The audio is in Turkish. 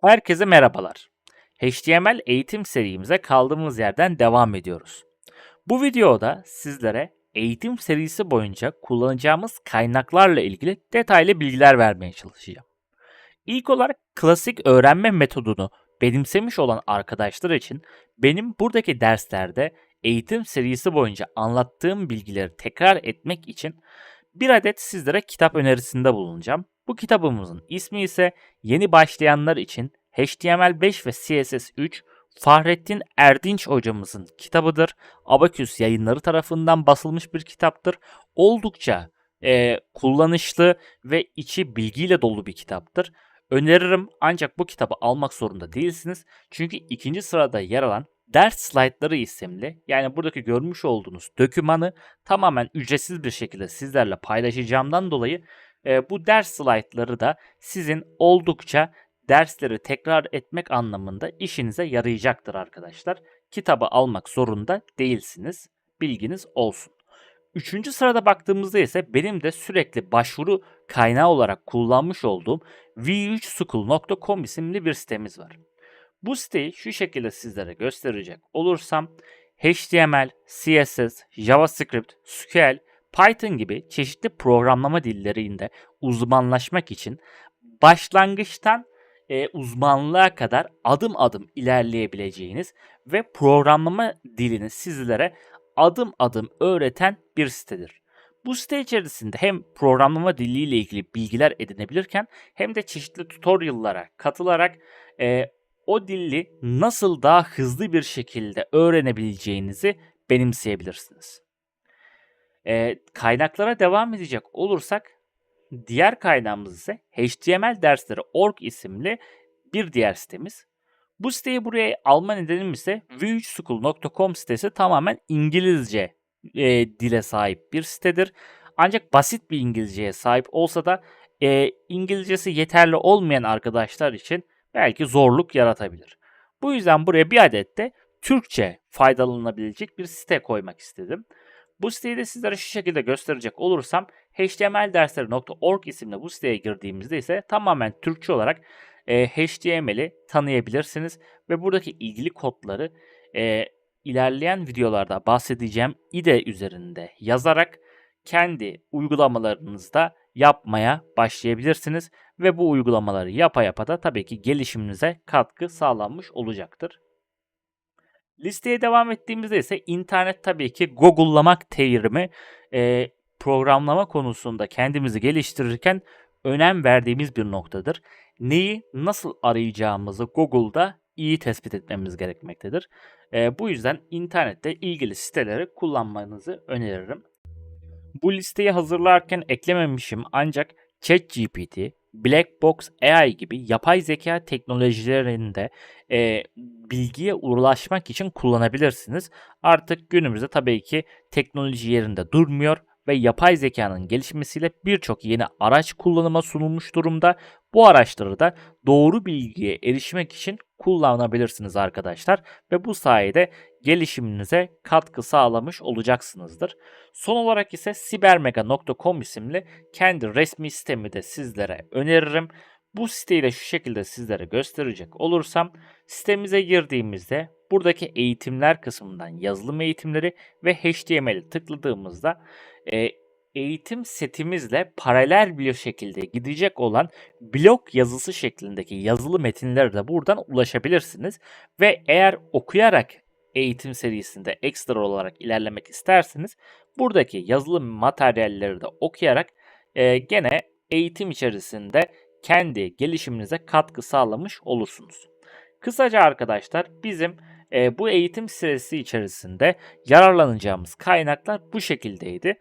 Herkese merhabalar. HTML eğitim serimize kaldığımız yerden devam ediyoruz. Bu videoda sizlere eğitim serisi boyunca kullanacağımız kaynaklarla ilgili detaylı bilgiler vermeye çalışacağım. İlk olarak klasik öğrenme metodunu benimsemiş olan arkadaşlar için benim buradaki derslerde eğitim serisi boyunca anlattığım bilgileri tekrar etmek için bir adet sizlere kitap önerisinde bulunacağım. Bu kitabımızın ismi ise yeni başlayanlar için HTML5 ve CSS3 Fahrettin Erdinç hocamızın kitabıdır. Abaküs yayınları tarafından basılmış bir kitaptır. Oldukça e, kullanışlı ve içi bilgiyle dolu bir kitaptır. Öneririm ancak bu kitabı almak zorunda değilsiniz. Çünkü ikinci sırada yer alan Ders Slaytları isimli yani buradaki görmüş olduğunuz dokümanı tamamen ücretsiz bir şekilde sizlerle paylaşacağımdan dolayı e, bu ders slaytları da sizin oldukça dersleri tekrar etmek anlamında işinize yarayacaktır arkadaşlar. Kitabı almak zorunda değilsiniz. Bilginiz olsun. Üçüncü sırada baktığımızda ise benim de sürekli başvuru kaynağı olarak kullanmış olduğum v3school.com isimli bir sitemiz var. Bu siteyi şu şekilde sizlere gösterecek olursam HTML, CSS, JavaScript, SQL, Python gibi çeşitli programlama dillerinde uzmanlaşmak için başlangıçtan e, uzmanlığa kadar adım adım ilerleyebileceğiniz ve programlama dilini sizlere adım adım öğreten bir sitedir. Bu site içerisinde hem programlama diliyle ilgili bilgiler edinebilirken hem de çeşitli tutorial'lara katılarak e, o dili nasıl daha hızlı bir şekilde öğrenebileceğinizi benimseyebilirsiniz. E, kaynaklara devam edecek olursak diğer kaynağımız ise htmldersleri.org isimli bir diğer sitemiz. Bu siteyi buraya alma nedenim ise v3school.com sitesi tamamen İngilizce e, dile sahip bir sitedir. Ancak basit bir İngilizceye sahip olsa da e, İngilizcesi yeterli olmayan arkadaşlar için belki zorluk yaratabilir. Bu yüzden buraya bir adet de Türkçe faydalanabilecek bir site koymak istedim. Bu siteyi de sizlere şu şekilde gösterecek olursam htmldersleri.org isimli bu siteye girdiğimizde ise tamamen Türkçe olarak e, HTML'i tanıyabilirsiniz ve buradaki ilgili kodları e, ilerleyen videolarda bahsedeceğim IDE üzerinde yazarak kendi uygulamalarınızda yapmaya başlayabilirsiniz ve bu uygulamaları yapa yapa da tabii ki gelişiminize katkı sağlanmış olacaktır. Listeye devam ettiğimizde ise internet tabii ki Google'lamak teorimi e, programlama konusunda kendimizi geliştirirken önem verdiğimiz bir noktadır. Neyi nasıl arayacağımızı Google'da iyi tespit etmemiz gerekmektedir. E, bu yüzden internette ilgili siteleri kullanmanızı öneririm. Bu listeyi hazırlarken eklememişim ancak ChatGPT, Blackbox AI gibi yapay zeka teknolojilerinde e, bilgiye ulaşmak için kullanabilirsiniz. Artık günümüzde tabii ki teknoloji yerinde durmuyor ve yapay zekanın gelişmesiyle birçok yeni araç kullanıma sunulmuş durumda. Bu araçları da doğru bilgiye erişmek için kullanabilirsiniz arkadaşlar ve bu sayede gelişiminize katkı sağlamış olacaksınızdır. Son olarak ise sibermega.com isimli kendi resmi sitemi de sizlere öneririm. Bu siteyi de şu şekilde sizlere gösterecek olursam sitemize girdiğimizde buradaki eğitimler kısmından yazılım eğitimleri ve HTML'i tıkladığımızda e, eğitim setimizle paralel bir şekilde gidecek olan blok yazısı şeklindeki yazılı metinlere de buradan ulaşabilirsiniz. Ve eğer okuyarak eğitim serisinde ekstra olarak ilerlemek isterseniz buradaki yazılı materyalleri de okuyarak e, gene eğitim içerisinde kendi gelişiminize katkı sağlamış olursunuz. Kısaca arkadaşlar bizim e, bu eğitim serisi içerisinde yararlanacağımız kaynaklar bu şekildeydi.